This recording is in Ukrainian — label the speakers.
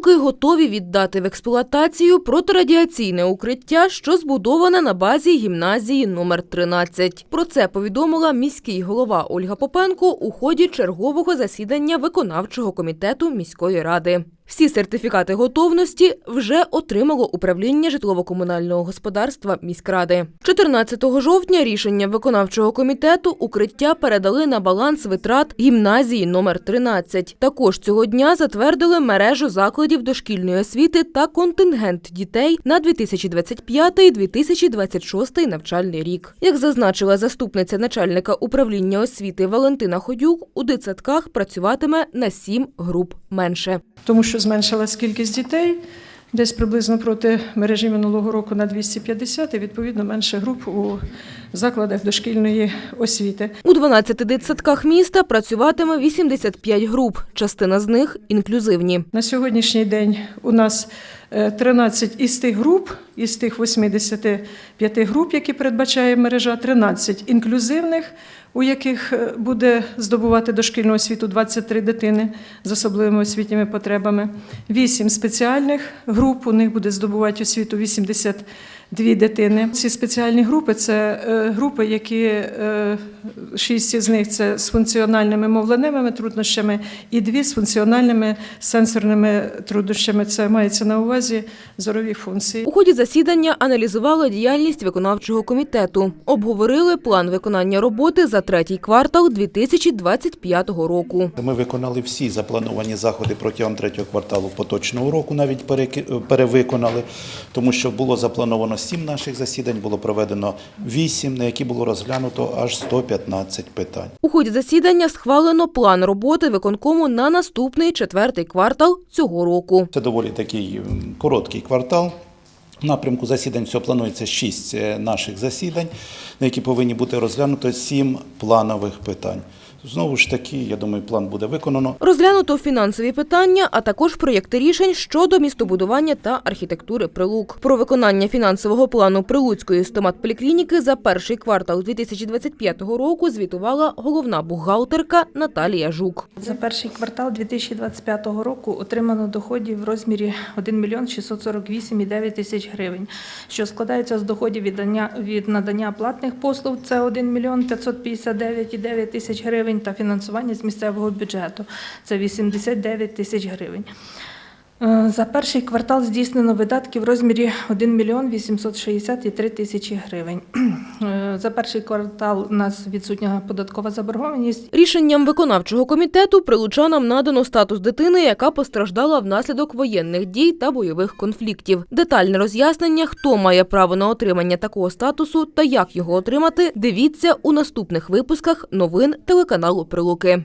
Speaker 1: Прилуки готові віддати в експлуатацію протирадіаційне укриття, що збудоване на базі гімназії номер 13. Про це повідомила міський голова Ольга Попенко у ході чергового засідання виконавчого комітету міської ради. Всі сертифікати готовності вже отримало управління житлово-комунального господарства міськради. 14 жовтня рішенням виконавчого комітету укриття передали на баланс витрат гімназії номер 13. Також цього дня затвердили мережу закладів дошкільної освіти та контингент дітей на 2025-2026 навчальний рік. Як зазначила заступниця начальника управління освіти Валентина Ходюк, у дитсадках працюватиме на 7 груп менше.
Speaker 2: тому що зменшилась кількість дітей. Десь приблизно проти мережі минулого року на 250 і відповідно менше груп у закладах дошкільної освіти.
Speaker 1: У 12 дитсадках міста працюватиме 85 груп, частина з них інклюзивні.
Speaker 2: На сьогоднішній день у нас 13 із тих груп, із тих 85 груп, які передбачає мережа, 13 інклюзивних, у яких е, буде здобувати дошкільну освіту 23 дитини з особливими освітніми потребами, 8 спеціальних груп, у них буде здобувати освіту 82 дитини. Ці спеціальні групи це е, групи, які е, шість з них це з функціональними мовленевими труднощами, і дві з функціональними сенсорними труднощами. Це мається на увазі зорові функції.
Speaker 1: У ході засідання аналізували діяльність виконавчого комітету, обговорили план виконання роботи за третій квартал 2025 року.
Speaker 3: Ми виконали всі заплановані заходи протягом третього кварталу поточного року, навіть перевиконали, тому що було заплановано сім наших засідань, було проведено вісім, на які було розглянуто аж 115 питань.
Speaker 1: У ході засідання схвалено план роботи виконкому на наступний четвертий квартал цього року.
Speaker 3: Це доволі такий короткий квартал. В напрямку засідань всього планується шість е, наших засідань, на які повинні бути розглянуто сім планових питань. Знову ж таки, я думаю, план буде виконано.
Speaker 1: Розглянуто фінансові питання, а також проєкти рішень щодо містобудування та архітектури прилук. Про виконання фінансового плану Прилуцької стоматполіклініки за перший квартал 2025 року звітувала головна бухгалтерка Наталія Жук.
Speaker 4: За перший квартал 2025 року отримано доходів в розмірі 1 мільйон 648,9 тисяч гривень, що складається з доходів від надання, від надання платних послуг – це 1 мільйон 559,9 тисяч гривень та фінансування з місцевого бюджету – це 89 тисяч гривень. Е, За перший квартал здійснено видатки в розмірі 1 мільйон 863 тисячі гривень. Е, За перший квартал у нас відсутня податкова заборгованість
Speaker 1: Рішенням виконавчого комітету прилучанам надано статус дитини, яка постраждала внаслідок воєнних дій та бойових конфліктів. Детальне роз'яснення, хто має право на отримання такого статусу та як його отримати, дивіться у наступних випусках новин телеканалу Прилуки.